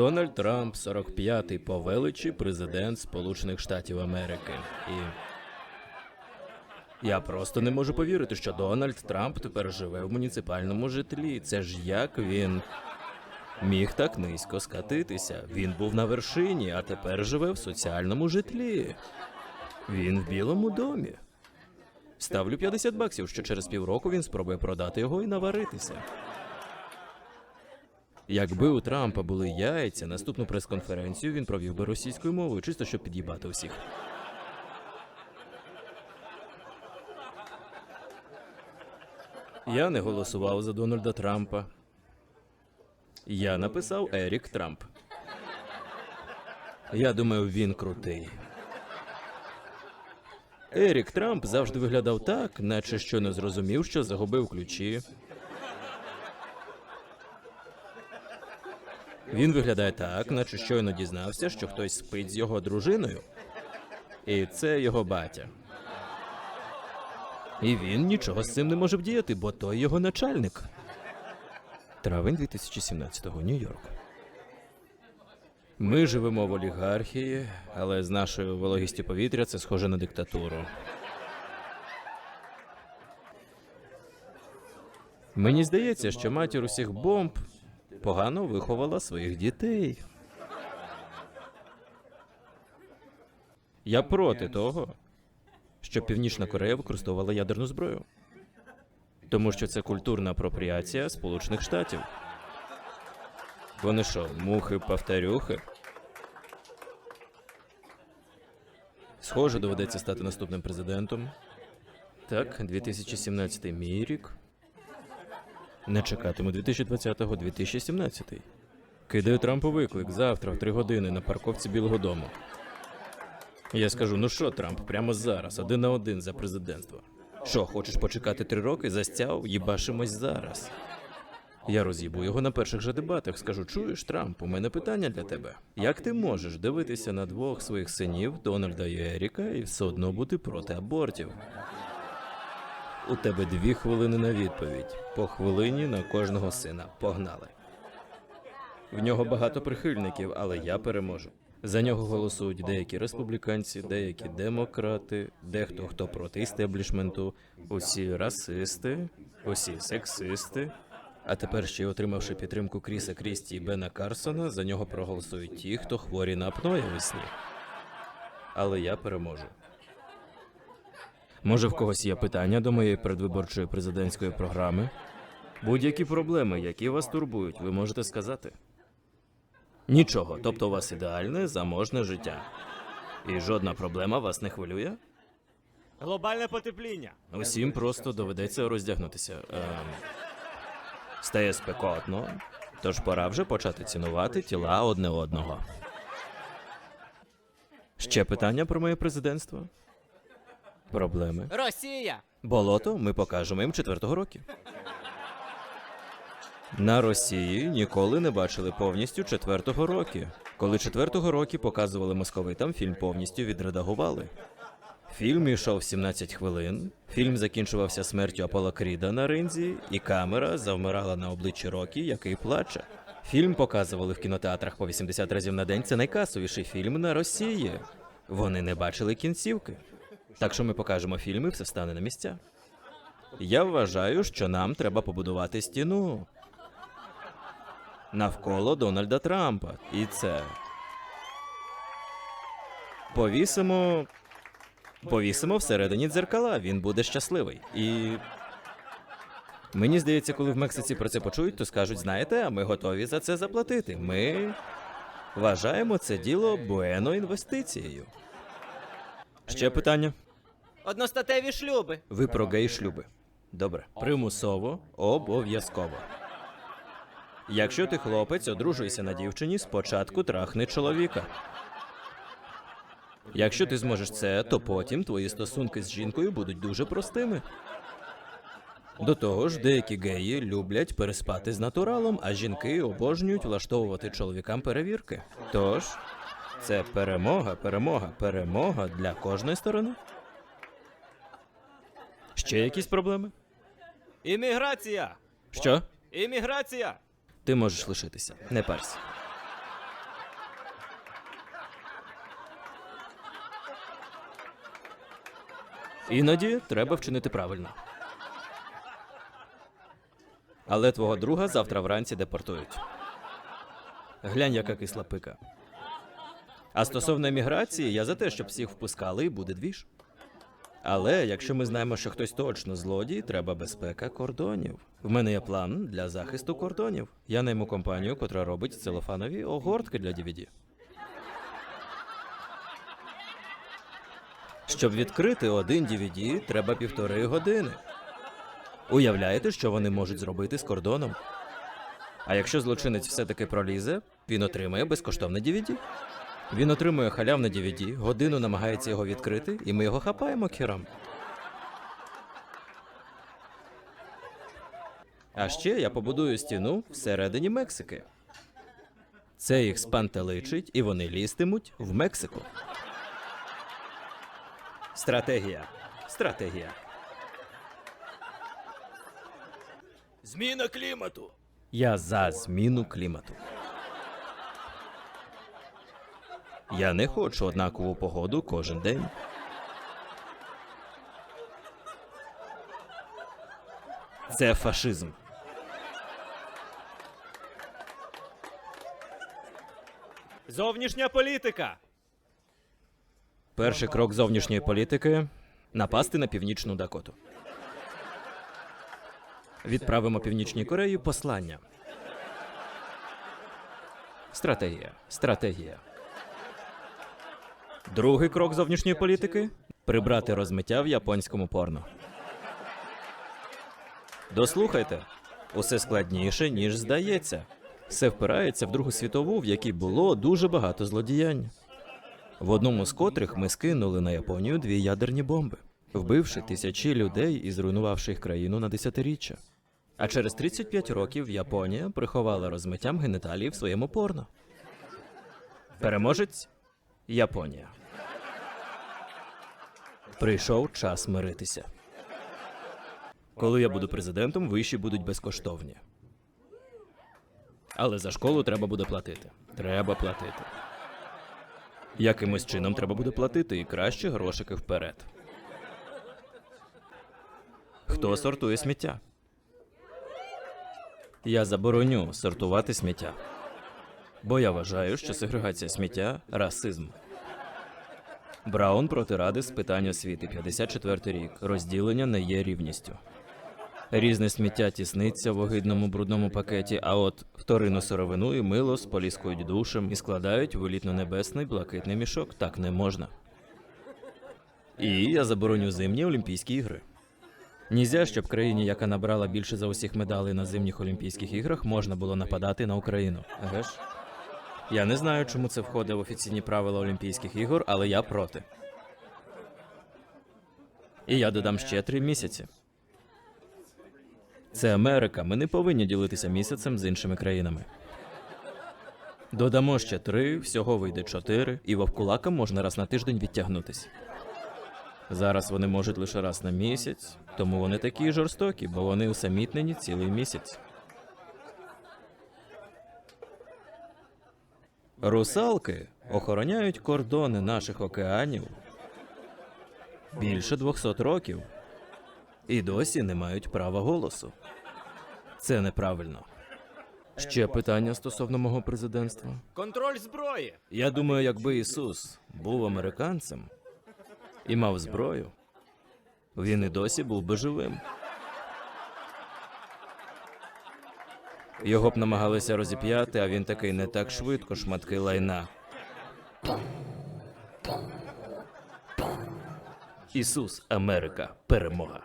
Дональд Трамп, 45-й по величі президент Сполучених Штатів Америки. І я просто не можу повірити, що Дональд Трамп тепер живе в муніципальному житлі. Це ж як він міг так низько скатитися. Він був на вершині, а тепер живе в соціальному житлі. Він в білому домі. Ставлю 50 баксів, що через півроку він спробує продати його і наваритися. Якби у Трампа були яйця, наступну прес-конференцію він провів би російською мовою, чисто щоб під'їбати усіх. Я не голосував за Дональда Трампа. Я написав Ерік Трамп. Я думаю, він крутий. Ерік Трамп завжди виглядав так, наче що не зрозумів, що загубив ключі. Він виглядає так, наче щойно дізнався, що хтось спить з його дружиною. І це його батя. І він нічого з цим не може вдіяти, бо той його начальник. Травень 2017-го, Нью-Йорк. Ми живемо в олігархії, але з нашою вологістю повітря це схоже на диктатуру. Мені здається, що матір усіх бомб погано виховала своїх дітей. Я проти того, щоб Північна Корея використовувала ядерну зброю. Тому що це культурна апропріація Сполучених Штатів. Вони що, мухи повторюхи? Схоже, доведеться стати наступним президентом. Так, 2017 мій рік. Не чекатиму 2020-го, 2017. Кидаю Трампу виклик завтра в три години на парковці Білого Дому. Я скажу: ну що, Трамп, прямо зараз, один на один за президентство. Що, хочеш почекати три роки? Застяв, їбашимось зараз. Я роз'їбу його на перших же дебатах. Скажу: чуєш, Трамп, у мене питання для тебе. Як ти можеш дивитися на двох своїх синів, Дональда і Еріка, і все одно бути проти абортів? У тебе дві хвилини на відповідь. По хвилині на кожного сина. Погнали. В нього багато прихильників, але я переможу. За нього голосують деякі республіканці, деякі демократи, дехто хто проти істеблішменту, усі расисти, усі сексисти. А тепер ще й отримавши підтримку Кріса Крісті і Бена Карсона, за нього проголосують ті, хто хворі на апноє весні. Але я переможу. Може, в когось є питання до моєї передвиборчої президентської програми? Будь-які проблеми, які вас турбують, ви можете сказати. Нічого, тобто у вас ідеальне заможне життя. І жодна проблема вас не хвилює? Глобальне потепління. Усім просто доведеться роздягнутися. Ем, стає спекотно, тож пора вже почати цінувати тіла одне одного. Ще питання про моє президентство? Проблеми. Росія. Болото ми покажемо їм четвертого року. На Росії ніколи не бачили повністю четвертого року. Коли четвертого року показували московитам, фільм повністю відредагували. Фільм йшов 17 хвилин. Фільм закінчувався смертю Аполло Кріда на ринзі, і камера завмирала на обличчі Рокі, який плаче. Фільм показували в кінотеатрах по 80 разів на день. Це найкасовіший фільм на Росії. Вони не бачили кінцівки. Так що ми покажемо фільм і все стане на місця. Я вважаю, що нам треба побудувати стіну навколо Дональда Трампа. І це. Повісимо. Повісимо всередині дзеркала. Він буде щасливий. І. Мені здається, коли в Мексиці про це почують, то скажуть: знаєте, а ми готові за це заплатити. Ми вважаємо це діло буено інвестицією. Ще питання. Одностатеві шлюби. Ви про гей-шлюби. Добре. Примусово, обов'язково. Якщо ти хлопець, одружуйся на дівчині, спочатку трахни чоловіка. Якщо ти зможеш це, то потім твої стосунки з жінкою будуть дуже простими. До того ж, деякі геї люблять переспати з натуралом, а жінки обожнюють влаштовувати чоловікам перевірки. Тож, це перемога, перемога, перемога для кожної сторони. Ще якісь проблеми? Імміграція! Що? Імміграція! Ти можеш лишитися. Не парся. Іноді треба вчинити правильно. Але твого друга завтра вранці депортують. Глянь, яка кисла пика. А стосовно еміграції, я за те, щоб всіх впускали, і буде двіж. Але якщо ми знаємо, що хтось точно злодій, треба безпека кордонів. В мене є план для захисту кордонів. Я найму компанію, котра робить целофанові огортки для DVD. Щоб відкрити один DVD, треба півтори години. Уявляєте, що вони можуть зробити з кордоном? А якщо злочинець все-таки пролізе, він отримає безкоштовне DVD. Він отримує халявне DVD, годину намагається його відкрити, і ми його хапаємо кірам. А ще я побудую стіну всередині Мексики. Це їх спантеличить, і вони лізтимуть в Мексику. Стратегія. Стратегія. Зміна клімату. Я за зміну клімату. Я не хочу однакову погоду кожен день. Це фашизм. Зовнішня політика. Перший крок зовнішньої політики напасти на північну Дакоту. Відправимо Північній Кореї послання. Стратегія. Стратегія. Другий крок зовнішньої політики прибрати розмиття в японському порно. Дослухайте, усе складніше, ніж здається. Все впирається в Другу світову, в якій було дуже багато злодіянь. В одному з котрих ми скинули на Японію дві ядерні бомби, вбивши тисячі людей і зруйнувавши їх країну на десятиріччя. А через 35 років Японія приховала розмиттям геніталії в своєму порно. Переможець Японія. Прийшов час миритися. Коли я буду президентом, виші будуть безкоштовні. Але за школу треба буде платити. Треба платити. Якимось чином треба буде платити і краще грошики вперед. Хто сортує сміття? Я забороню сортувати сміття. Бо я вважаю, що сегрегація сміття расизм. Браун проти ради з питань освіти, 54 рік. Розділення не є рівністю. Різне сміття тісниться в огидному брудному пакеті, а от вторинну сировину і мило споліскують душем і складають в елітно-небесний блакитний мішок. Так не можна. І я забороню зимні Олімпійські ігри. Нізя, щоб країні, яка набрала більше за усіх медалей на зимніх Олімпійських іграх, можна було нападати на Україну. Еге ж? Я не знаю, чому це входить в офіційні правила Олімпійських ігор, але я проти. І я додам ще три місяці. Це Америка. Ми не повинні ділитися місяцем з іншими країнами. Додамо ще три, всього вийде чотири, і вовкулакам можна раз на тиждень відтягнутись. Зараз вони можуть лише раз на місяць, тому вони такі жорстокі, бо вони усамітнені цілий місяць. Русалки охороняють кордони наших океанів більше 200 років і досі не мають права голосу. Це неправильно. Ще питання стосовно мого президентства. Контроль зброї. Я думаю, якби Ісус був американцем і мав зброю, він і досі був би живим. Його б намагалися розіп'яти, а він такий не так швидко, шматки лайна. Ісус, Америка, перемога.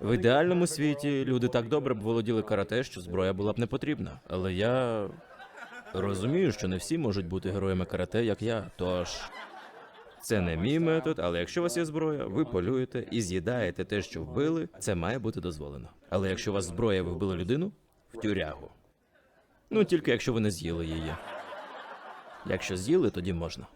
В ідеальному світі люди так добре б володіли карате, що зброя була б не потрібна. Але я розумію, що не всі можуть бути героями карате, як я. Тож це не мій метод, але якщо у вас є зброя, ви полюєте і з'їдаєте те, що вбили, це має бути дозволено. Але якщо у вас зброя, ви вбили людину в тюрягу. Ну тільки якщо ви не з'їли її. Якщо з'їли, тоді можна.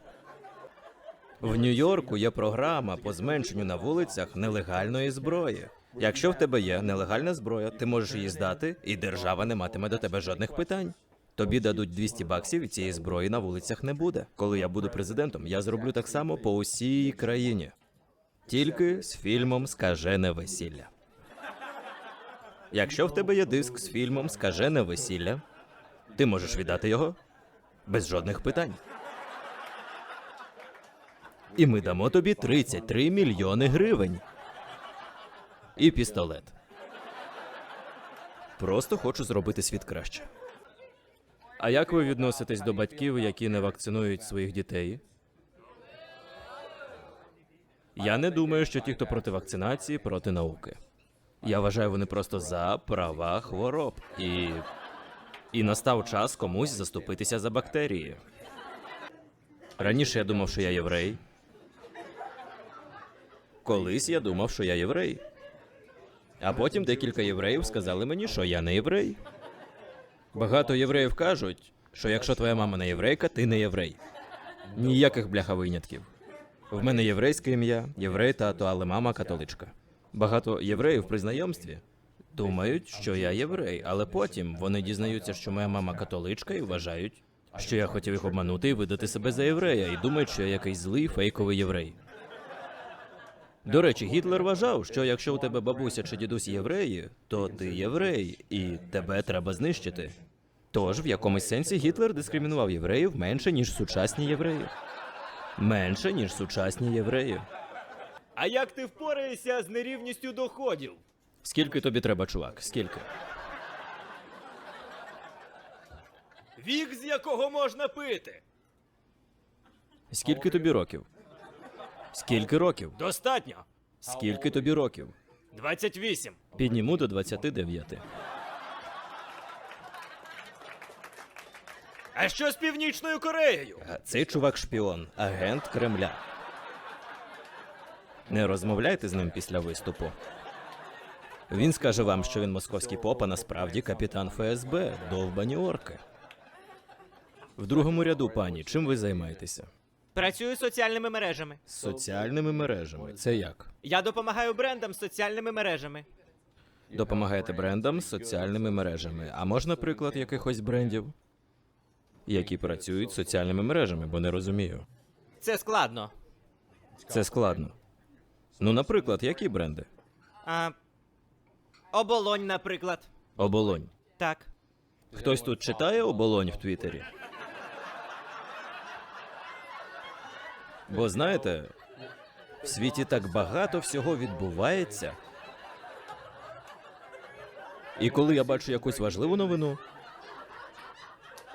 В Нью-Йорку є програма по зменшенню на вулицях нелегальної зброї. Якщо в тебе є нелегальна зброя, ти можеш її здати, і держава не матиме до тебе жодних питань. Тобі дадуть 200 баксів, і цієї зброї на вулицях не буде. Коли я буду президентом, я зроблю так само по усій країні. Тільки з фільмом Скажене весілля. Якщо в тебе є диск з фільмом Скажене весілля, ти можеш віддати його без жодних питань. І ми дамо тобі 33 мільйони гривень. І пістолет. Просто хочу зробити світ краще. А як ви відноситесь до батьків, які не вакцинують своїх дітей? Я не думаю, що ті, хто проти вакцинації, проти науки. Я вважаю, вони просто за права хвороб. І. І настав час комусь заступитися за бактерії. Раніше я думав, що я єврей. Колись я думав, що я єврей. А потім декілька євреїв сказали мені, що я не єврей. Багато євреїв кажуть, що якщо твоя мама не єврейка, ти не єврей. Ніяких бляха винятків. В мене єврейське ім'я, єврей тато, але мама католичка. Багато євреїв при знайомстві думають, що я єврей, але потім вони дізнаються, що моя мама католичка і вважають, що я хотів їх обманути і видати себе за єврея, і думають, що я якийсь злий фейковий єврей. До речі, Гітлер вважав, що якщо у тебе бабуся чи дідусь євреї, то ти єврей, і тебе треба знищити. Тож, в якомусь сенсі Гітлер дискримінував євреїв менше, ніж сучасні євреї. Менше, ніж сучасні євреї. А як ти впораєшся з нерівністю доходів? Скільки тобі треба, чувак? Скільки? Вік, з якого можна пити? Скільки тобі років? Скільки років? Достатньо. Скільки тобі років? 28. Підніму до 29. А що з Північною Кореєю? А Цей чувак шпіон, агент Кремля. Не розмовляйте з ним після виступу. Він скаже вам, що він московський поп, а насправді капітан ФСБ, довбані орки. В другому ряду, пані, чим ви займаєтеся? Працюю соціальними мережами. З соціальними мережами. Це як? Я допомагаю брендам з соціальними мережами. Допомагаєте брендам з соціальними мережами. А можна приклад якихось брендів, які працюють з соціальними мережами, бо не розумію. Це складно. Це складно. Ну, наприклад, які бренди? А... Оболонь, наприклад. Оболонь. Так. Хтось тут читає оболонь в Твіттері? Бо знаєте, в світі так багато всього відбувається. І коли я бачу якусь важливу новину,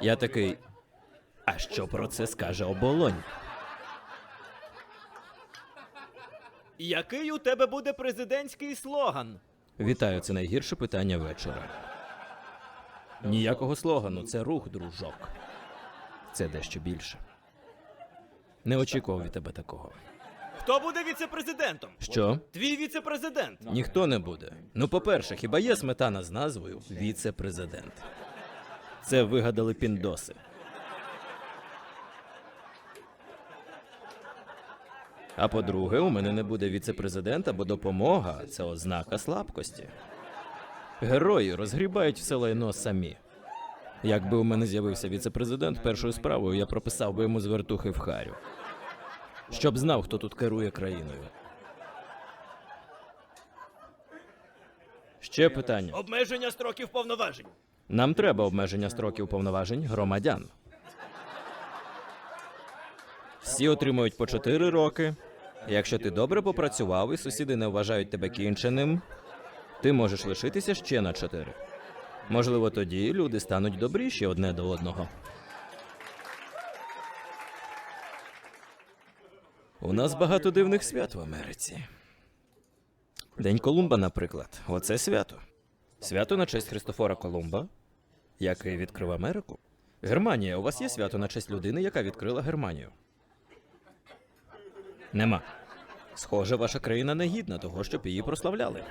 я такий. А що про це скаже оболонь? Який у тебе буде президентський слоган? Вітаю, це найгірше питання вечора. Ніякого слогану, це рух, дружок. Це дещо більше. Не очікував від тебе такого. Хто буде віце-президентом? Що? Твій віце-президент. Ніхто не буде. Ну, по-перше, хіба є сметана з назвою віце-президент? Це вигадали піндоси. А по-друге, у мене не буде віце-президента, бо допомога це ознака слабкості. Герої розгрібають все лайно самі. Якби у мене з'явився віце-президент, першою справою я прописав би йому звертухи в харю. Щоб знав, хто тут керує країною. Ще питання. Обмеження строків повноважень. Нам треба обмеження строків повноважень громадян. Всі отримують по 4 роки. Якщо ти добре попрацював і сусіди не вважають тебе кінченим, ти можеш лишитися ще на 4. Можливо, тоді люди стануть добріші одне до одного. У нас багато дивних свят в Америці. День Колумба, наприклад. Оце свято. Свято на честь Христофора Колумба, який відкрив Америку. Германія, у вас є свято на честь людини, яка відкрила Германію? Нема. Схоже, ваша країна не гідна того, щоб її прославляли.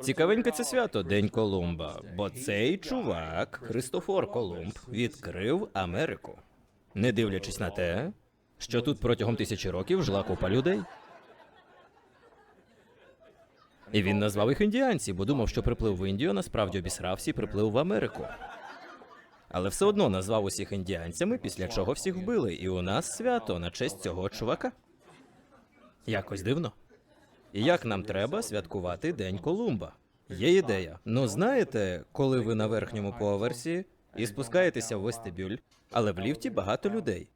Цікавеньке це свято День Колумба, бо цей чувак, Христофор Колумб, відкрив Америку, не дивлячись на те, що тут протягом тисячі років жила купа людей. І він назвав їх індіанці, бо думав, що приплив в Індію насправді обісрався і приплив в Америку. Але все одно назвав усіх індіанцями, після чого всіх вбили, і у нас свято на честь цього чувака. Якось дивно. Як нам треба святкувати День Колумба? Є ідея. Ну знаєте, коли ви на верхньому поверсі і спускаєтеся в вестибюль, але в ліфті багато людей,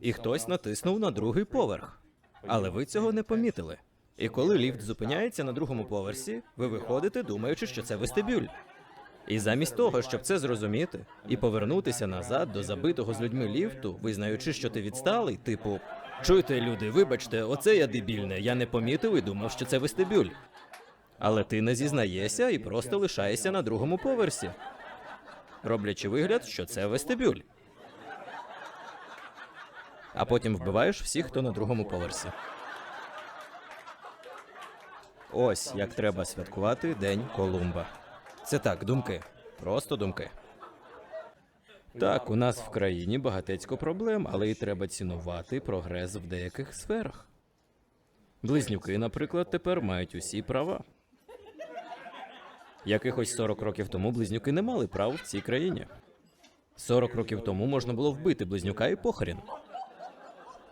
і хтось натиснув на другий поверх. Але ви цього не помітили. І коли ліфт зупиняється на другому поверсі, ви виходите, думаючи, що це вестибюль. І замість того, щоб це зрозуміти і повернутися назад до забитого з людьми ліфту, визнаючи, що ти відсталий, типу, чуйте, люди, вибачте, оце я дебільне, я не помітив і думав, що це вестибюль. Але ти не зізнаєшся і просто лишаєшся на другому поверсі, роблячи вигляд, що це вестибюль. А потім вбиваєш всіх, хто на другому поверсі. Ось як треба святкувати День Колумба. Це так, думки. Просто думки. Так, у нас в країні багатецько проблем, але й треба цінувати прогрес в деяких сферах. Близнюки, наприклад, тепер мають усі права. Якихось 40 років тому близнюки не мали прав в цій країні. 40 років тому можна було вбити близнюка і похрін.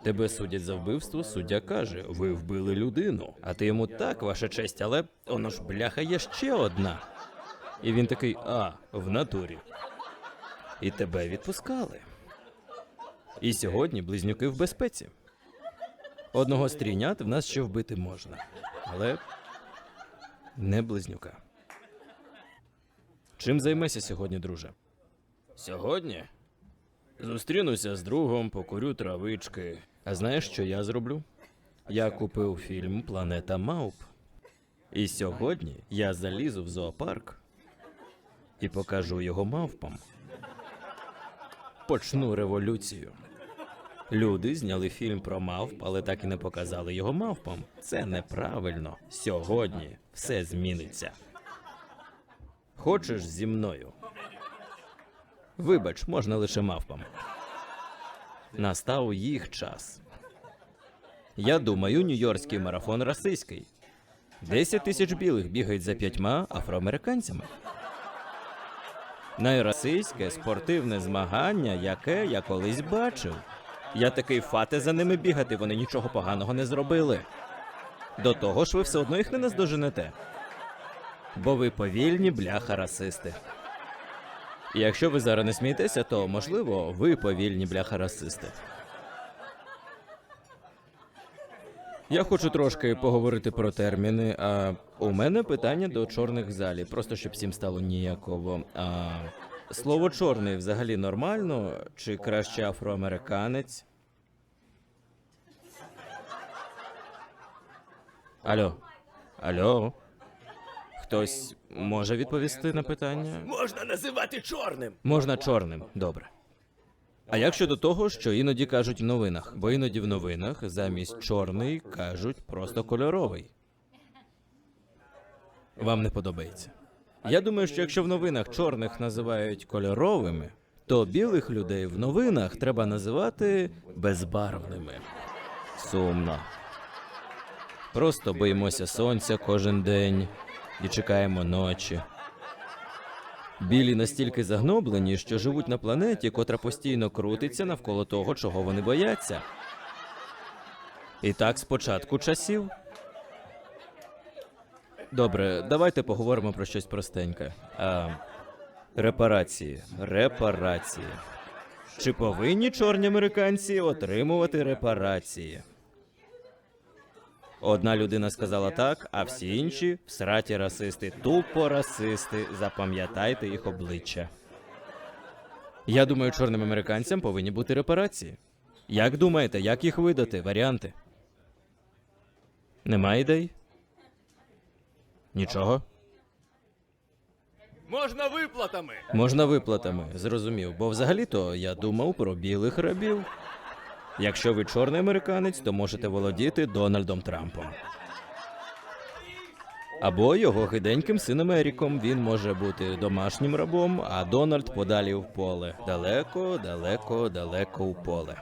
Тебе судять за вбивство, суддя каже: ви вбили людину. А ти йому так, ваша честь, але воно ж бляха є ще одна. І він такий: а, в натурі. І тебе відпускали. І сьогодні близнюки в безпеці. Одного з трійнят в нас ще вбити можна, але не близнюка. Чим займешся сьогодні, друже? Сьогодні? Зустрінуся з другом, покурю травички. А знаєш, що я зроблю? Я купив фільм Планета Мауп. І сьогодні я залізу в зоопарк і покажу його мавпам. Почну революцію. Люди зняли фільм про мавп, але так і не показали його мавпам. Це неправильно. Сьогодні все зміниться. Хочеш зі мною? Вибач, можна лише мавпам. Настав їх час. Я думаю, нью-йоркський марафон расистський. Десять тисяч білих бігають за п'ятьма афроамериканцями. Найрасистське спортивне змагання, яке я колись бачив. Я такий фате за ними бігати, вони нічого поганого не зробили. До того ж, ви все одно їх не наздоженете. Бо ви повільні бляха расисти. І якщо ви зараз не смієтеся, то можливо ви повільні бляха расисти. Я хочу трошки поговорити про терміни. А у мене питання до чорних в залі, просто щоб всім стало ніяково. А слово чорний взагалі нормально, чи краще афроамериканець? Алло. Алло. Хтось може відповісти на питання? Можна називати чорним. Можна чорним, добре. А як щодо того, що іноді кажуть в новинах? Бо іноді в новинах замість чорний кажуть просто кольоровий. Вам не подобається. Я думаю, що якщо в новинах чорних називають кольоровими, то білих людей в новинах треба називати безбарвними. Сумно. Просто боїмося сонця кожен день і чекаємо ночі. Білі настільки загноблені, що живуть на планеті, котра постійно крутиться навколо того, чого вони бояться. І так з початку часів. Добре, давайте поговоримо про щось простеньке. А, репарації. Репарації. Чи повинні чорні американці отримувати репарації? Одна людина сказала так, а всі інші всраті расисти, тупо расисти. Запам'ятайте їх обличчя. Я думаю, чорним американцям повинні бути репарації. Як думаєте, як їх видати? Варіанти? Нема ідей? Нічого? Можна виплатами. Можна виплатами, зрозумів, бо взагалі-то я думав про білих рабів. Якщо ви чорний американець, то можете володіти Дональдом Трампом. Або його гиденьким сином Еріком. Він може бути домашнім рабом, а Дональд подалі в поле. Далеко, далеко, далеко в поле.